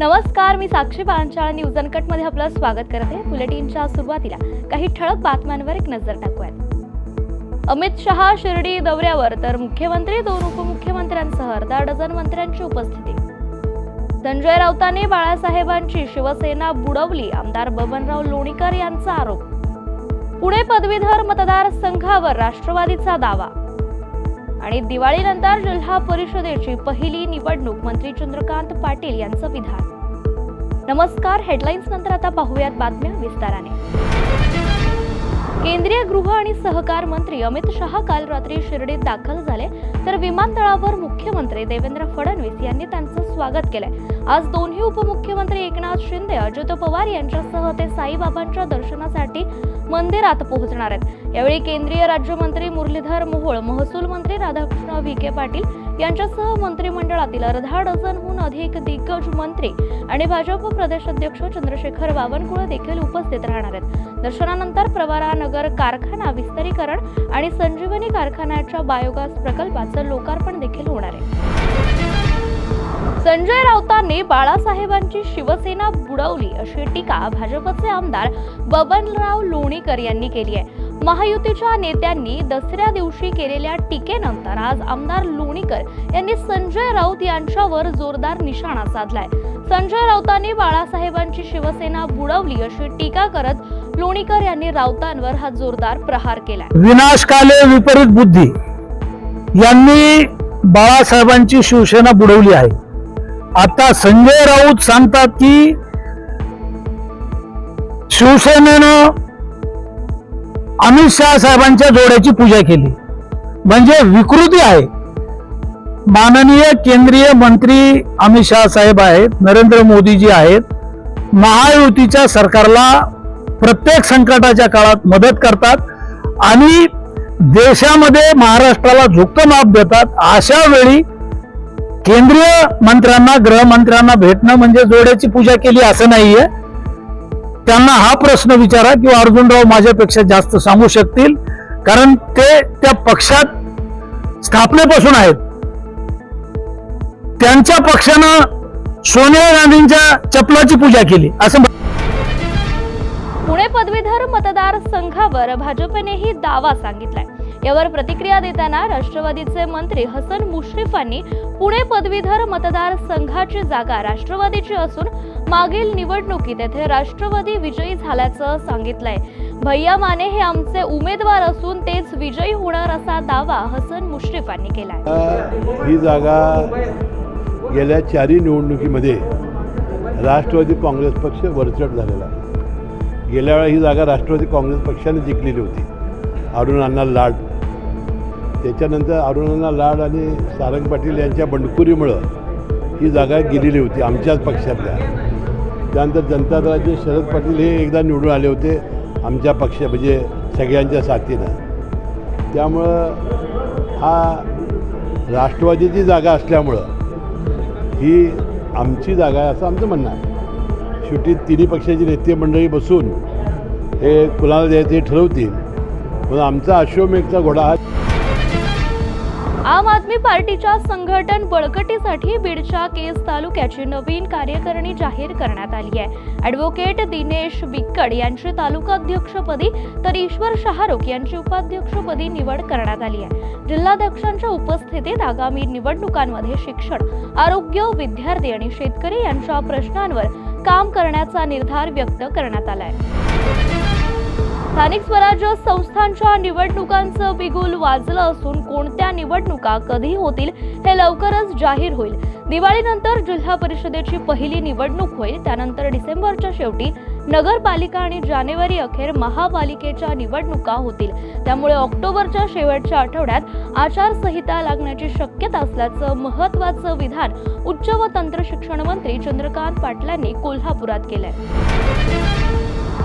नमस्कार मी साक्षी पांचाळ न्यूजमध्ये आपलं स्वागत करते बुलेटिनच्या सुरुवातीला काही ठळक बातम्यांवर एक नजर टाकूयात. अमित शहा शिर्डी दौऱ्यावर तर मुख्यमंत्री दोन उपमुख्यमंत्र्यांसह अर्धा डझन मंत्र्यांची उपस्थिती. संजय राऊतांनी बाळासाहेबांची शिवसेना बुडवली आमदार बबनराव लोणीकर यांचा आरोप. पुणे पदवीधर मतदारसंघावर राष्ट्रवादीचा दावा. आणि दिवाळीनंतर जिल्हा परिषदेची पहिली निवडणूक मंत्री चंद्रकांत पाटील यांचं विधान. नमस्कार हेडलाईन्स नंतर आता पाहूयात बातम्या विस्ताराने. केंद्रीय गृह आणि सहकार मंत्री अमित शहा काल रात्री शिर्डीत दाखल झाले तर विमानतळावर मुख्यमंत्री देवेंद्र फडणवीस यांनी त्यांचं स्वागत केलंय. आज दोन्ही उपमुख्यमंत्री एकनाथ शिंदे अजित पवार यांच्यासह ते साईबाबांच्या दर्शनासाठी मंदिरात पोहोचणार आहेत. यावेळी केंद्रीय राज्यमंत्री मुरलीधर मोहोळ महसूल मंत्री राधाकृष्ण विखे पाटील यांच्यासह मंत्रिमंडळातील अर्धा डझनहून अधिक दिग्गज मंत्री आणि भाजप प्रदेश अध्यक्ष चंद्रशेखर बावनकुळे देखील उपस्थित राहणार आहेत. दर्शनानंतर प्रवरा नगर कारखाना विस्तारीकरण आणि संजीवनी कारखान्याच्या बायोगॅस प्रकल्पाचं लोकार्पण देखील होणार आहे. संजय राऊतांनी बाळासाहेबांची शिवसेना बुडवली अशी टीका भाजपचे आमदार बबनराव लोणीकर यांनी केली आहे. महायुतीच्या नेत्यांनी दसऱ्या दिवशी केलेल्या टीकेनंतर आज आमदार लोणीकर यांनी संजय राऊत यांच्यावर जोरदार निशाणा साधलाय. संजय राऊतांनी बाळासाहेबांची शिवसेना बुडवली अशी टीका करत लोणीकर यांनी राऊतांवर हा जोरदार प्रहार केलाय. विनाशकाले विपरीत बुद्धी. यांनी बाळासाहेबांची शिवसेना बुडवली आहे. आता संजय राऊत सांगतात की शिवसेनेनं अमित शहा साहेबांच्या जोड्याची पूजा केली. म्हणजे विकृती आहे. माननीय केंद्रीय मंत्री अमित शहा साहेब आहेत नरेंद्र मोदीजी आहेत. महायुतीच्या सरकारला प्रत्येक संकटाच्या काळात मदत करतात आणि देशामध्ये महाराष्ट्राला झुकतं माप देतात. अशा वेळी केंद्रीय मंत्र्यांना गृहमंत्र्यांना भेटणं म्हणजे जोड्याची पूजा केली असं नाहीये. त्यांना हा प्रश्न विचारा किंवा अर्जुनराव माझ्यापेक्षा जास्त सांगू शकतील? कारण ते त्या पक्षात स्थापनेपासून आहेत. त्यांच्या पक्षानं सोनिया गांधींच्या चपलाची पूजा केली. असं पुणे पदवीधर मतदारसंघावर भाजपनेही दावा सांगितलाय. यावर प्रतिक्रिया देताना राष्ट्रवादीचे मंत्री हसन मुश्रीफांनी पुणे पदवीधर मतदारसंघाची जागा राष्ट्रवादीची असून मागील निवडणुकीत येथे राष्ट्रवादी विजयी झाल्याचं सांगितलंय. भैया माने हे आमचे उमेदवार असून तेच विजयी होणार असा दावा हसन मुश्रीफांनी केलाय. ही जागा गेल्या चारही निवडणुकीमध्ये राष्ट्रवादी काँग्रेस पक्ष वरचढ झालेला आहे. गेल्या वेळा ही जागा राष्ट्रवादी काँग्रेस पक्षाने जिंकलेली होती. अरुण अण्णा लाड त्याच्यानंतर अरुणना लाड आणि सारंग पाटील यांच्या बंडखोरीमुळं ही जागा गेलेली होती आमच्याच पक्षातल्या. त्यानंतर जनता दलाचे शरद पाटील हे एकदा निवडून आले होते आमच्या पक्ष म्हणजे सगळ्यांच्या साथीनं. त्यामुळं हा राष्ट्रवादीची जागा असल्यामुळं ही आमची जागा आहे असं आमचं म्हणणं आहे. शेवटी तिन्ही पक्षाची नेते मंडळी बसून हे कुणाला द्यायचं हे ठरवतील. म्हणून आमचा अश्वमेघचा घोडा हा आम आदमी पार्टीच्या संघटन बळकटीसाठी बीडच्या केस तालुक्याची नवीन कार्यकारिणी जाहीर करण्यात आली आहे. ॲडव्होकेट दिनेश बिक्कड यांची तालुका अध्यक्षपदी तर ईश्वर शहारुख यांची उपाध्यक्षपदी निवड करण्यात आली आहे. जिल्हाध्यक्षांच्या उपस्थितीत आगामी निवडणुकांमध्ये शिक्षण आरोग्य विद्यार्थी आणि शेतकरी यांच्या प्रश्नांवर काम करण्याचा निर्धार व्यक्त करण्यात आला आहे. स्थानिक स्वराज्य संस्थांच्या निवडणुकांचं बिगुल वाजलं असून कोणत्या निवडणुका कधी होतील हे लवकरच जाहीर होईल. दिवाळीनंतर जिल्हा परिषदेची पहिली निवडणूक होईल. त्यानंतर डिसेंबरच्या शेवटी नगरपालिका आणि जानेवारी अखेर महापालिकेच्या निवडणुका होतील. त्यामुळे ऑक्टोबरच्या शेवटच्या आठवड्यात आचारसंहिता लागण्याची शक्यता असल्याचं महत्त्वाचं विधान उच्च व तंत्र शिक्षण मंत्री चंद्रकांत पाटलांनी कोल्हापुरात केलंय.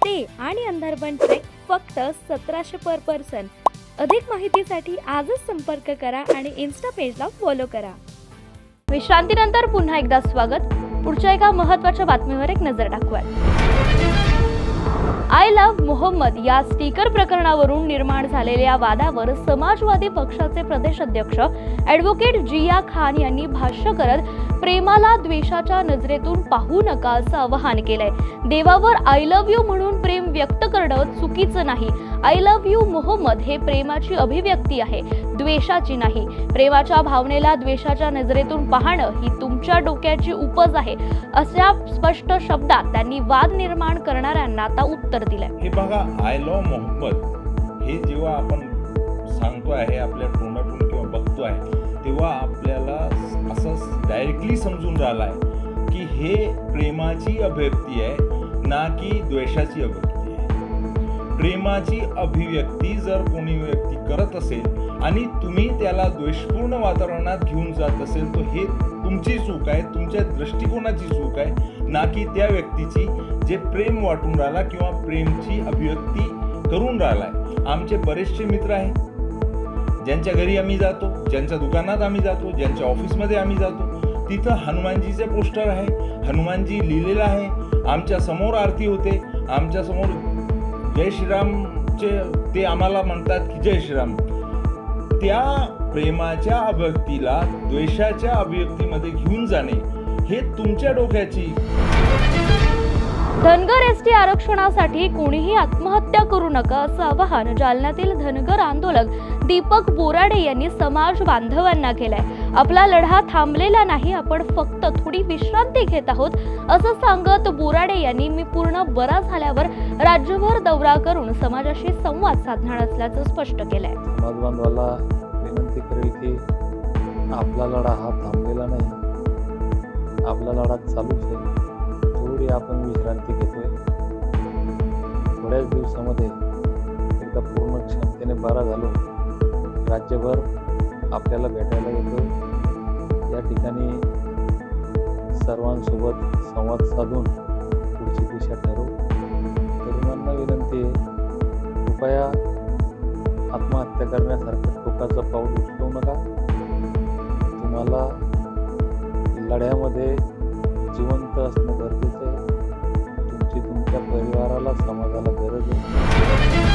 स्टे आणि अंधारबन ट्रेक फक्त सतराशे पर पर्सन. अधिक माहितीसाठी आजच संपर्क करा आणि इन्स्टा पेजला फॉलो करा. विश्रांतीनंतर पुन्हा एकदा स्वागत. पुढच्या एका महत्त्वाच्या बातमीवर एक नजर टाकूयात. आय लव्ह मोहम्मद या स्टिकर प्रकरणावरून निर्माण झालेल्या वादावर समाजवादी पक्षाचे प्रदेश अध्यक्ष ॲडव्होकेट जिया खान यांनी भाष्य करत प्रेमाला द्वेषाच्या नजरेतून पाहू नका असं आवाहन केलंय. देवावर आय लव्ह यू म्हणून प्रेम व्यक्त करणं चुकीचं नाही. आय लव्ह यू मोहम्मद हे प्रेमाची अभिव्यक्ती आहे. द्वेषाची नाही. प्रेमाच्या भावनेला द्वेषाच्या नजरेतून पाहणं ही तुमच्या डोक्याची उपज आहे. अशा स्पष्ट शब्दात त्यांनी वाद निर्माण करणाऱ्यांना आता उत्तर दिलंय. हे बघा आय लव्ह मोहम्मद हे जेव्हा आपण सांगतो आहे आपल्या तोंडातून किंवा बघतो आहे तेव्हा आपल्याला डायरेक्टली समजून राहिला आहे की हे प्रेमाची अभिव्यक्ती आहे ना की द्वेषाची अभिव्यक्ती आहे. प्रेमाची अभिव्यक्ती जर कोणी व्यक्ती करत असेल आणि तुम्ही त्याला द्वेषपूर्ण वातावरणात घेऊन जात असेल तर हे तुमची चूक आहे तुमच्या दृष्टिकोनाची चूक आहे ना की त्या व्यक्तीची जे प्रेम वाटून राहिला किंवा प्रेमची अभिव्यक्ती करून राहिलाय. आमचे बरेचसे मित्र आहेत. ज्यांच्या घरी आम्ही जातो ज्यांच्या दुकानात आम्ही जातो ज्यांच्या ऑफिसमध्ये आम्ही जातो. तिथं हनुमानजीचे पोस्टर आहे. हनुमानजी लिहिलेलं आहे. आमच्यासमोर आरती होते. आमच्यासमोर जय श्रीरामचे ते आम्हाला म्हणतात की जय श्रीराम. त्या प्रेमाच्या अभिव्यक्तीला द्वेषाच्या अभिव्यक्तीमध्ये घेऊन जाणे हे तुमच्या डोक्याची धनगर एस टी आरक्षणासाठी कोणीही आत्महत्या करू नका असं आवाहन जालन्यातील धनगर आंदोलक दीपक बोराडे यांनी समाज बांधवांना केलंय. आपला लढा थांबलेला नाही आपण फक्त थोडी विश्रांती घेत आहोत असं सांगत बोराडे यांनी मी पूर्ण बरा झाल्यावर राज्यभर दौरा करून समाजाशी संवाद साधणार असल्याचं स्पष्ट केलंय. समाज बांधवाला विनंती करेल की आपला लढा हा थांबलेला नाही. आपला लढा चालूच आहे. आपण विश्रांती घेतोय. थोड्याच दिवसामध्ये एकदा पूर्ण क्षमतेने बरा झालो. राज्यभर आपल्याला भेटायला येतो. या ठिकाणी सर्वांसोबत संवाद साधून पुढची दिशा ठरवू. तरुणांना विनंती आहे कृपया आत्महत्या करण्यासारखं टोकाचं पाऊल उचलू नका. तुम्हाला लढ्यामध्ये जिवंत असणं गरजेचं आहे. तुमची तुमच्या परिवाराला समाजाला गरज आहे.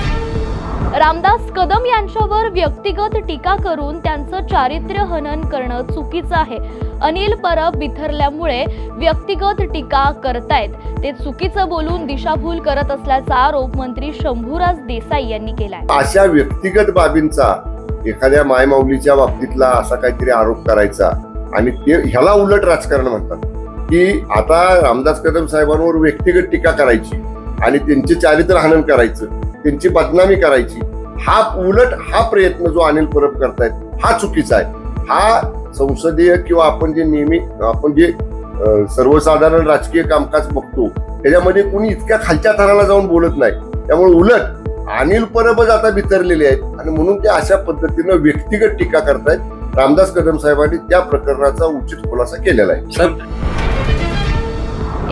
रामदास कदम यांच्यावर व्यक्तिगत टीका करून त्यांचं चारित्र्य हनन करणं चुकीचं आहे. अनिल परब बिथरल्यामुळे व्यक्तिगत टीका करतायत. ते चुकीचं बोलून दिशाभूल करत असल्याचा आरोप मंत्री शंभूराज देसाई यांनी केलाय. अशा व्यक्तिगत बाबींचा एखाद्या मायमाऊलीच्या बाबतीतला असा काहीतरी आरोप करायचा आणि ते ह्याला उलट राजकारण म्हणतात. की आता रामदास कदम साहेबांवर व्यक्तिगत टीका करायची आणि त्यांचे चारित्र हनन करायचं त्यांची बदनामी करायची हा उलट हा प्रयत्न जो अनिल परब करतायत हा चुकीचा आहे. हा संसदीय किंवा आपण जे नेहमी आपण जे सर्वसाधारण राजकीय कामकाज बघतो त्याच्यामध्ये कुणी इतक्या खालच्या थराला जाऊन बोलत नाही. त्यामुळे उलट अनिल परबच आता बितरलेले आहेत आणि म्हणून ते अशा पद्धतीनं व्यक्तिगत टीका करतायत रामदास कदम साहेबांनी त्या प्रकरणाचा उचित खुलासा केलेला आहे.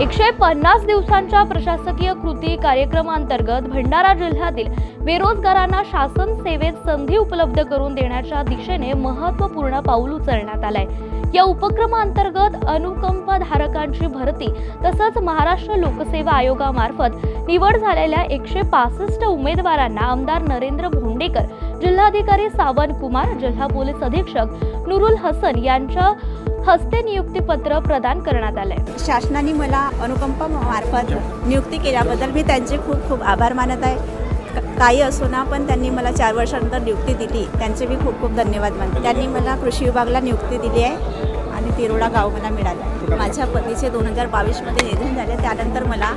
एकशे पन्नास दिवसांच्या प्रशासकीय कृती कार्यक्रमांतर्गत भंडारा जिल्ह्यातील बेरोजगारांना शासन सेवेत संधी उपलब्ध करून देण्याच्या दिशेने महत्त्वपूर्ण पाऊल उचलण्यात आलंय. या उपक्रमांतर्गत अनुकंपधारकांची भरती तसंच महाराष्ट्र लोकसेवा आयोगामार्फत निवड झालेल्या एकशे पासष्ट उमेदवारांना आमदार नरेंद्र भोंडेकर जिल्हाधिकारी सावंत कुमार जिल्हा पोलीस अधीक्षक नुरुल हसन यांच्या हस्ते नियुक्तीपत्र प्रदान करण्यात आलंय. शासनाने मला अनुकंपा मार्फत नियुक्ती केल्याबद्दल मी त्यांचे खूप खूप आभार मानत आहे. काही असो ना पण त्यांनी मला चार वर्षानंतर नियुक्ती दिली. त्यांचे मी खूप खूप धन्यवाद मानते. त्यांनी मला कृषी विभागला नियुक्ती दिली आहे आणि तिरोडा गाव मला मिळाला माझ्या पतीचे दोन हजार बावीसमध्ये निधन झाले. त्यानंतर मला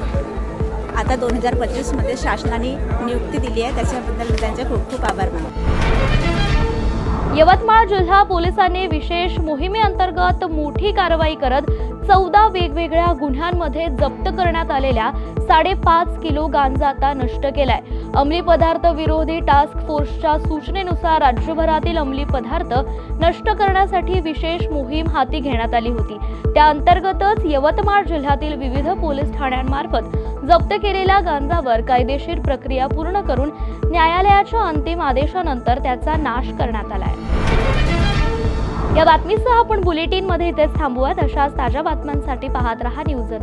आता दोन हजार पंचवीसमध्ये शासनाने नियुक्ती दिली आहे. त्याच्याबद्दल मी त्यांचे खूप खूप आभार मानते. यवतमाळ जिल्हा पोलिसांनी विशेष मोहिमेअंतर्गत मोठी कारवाई करत चौदा वेगवेगळ्या गुन्ह्यांमध्ये जप्त करण्यात आलेल्या साडेपाच किलो गांजा आता नष्ट केलाय. अंमली पदार्थ विरोधी टास्क फोर्सच्या सूचनेनुसार राज्यभरातील अंमली पदार्थ नष्ट करण्यासाठी विशेष मोहीम हाती घेण्यात आली होती. त्या अंतर्गतच यवतमाळ जिल्ह्यातील विविध पोलीस ठाण्यांमार्फत जप्त केलेल्या गांजावर कायदेशीर प्रक्रिया पूर्ण करून न्यायालयाच्या अंतिम आदेशानंतर त्याचा नाश करण्यात आलाय. या बातमीसह आपण बुलेटिनमध्ये इथेच थांबूयात. अशाच ताज्या बातम्यांसाठी पाहत रहा न्यूज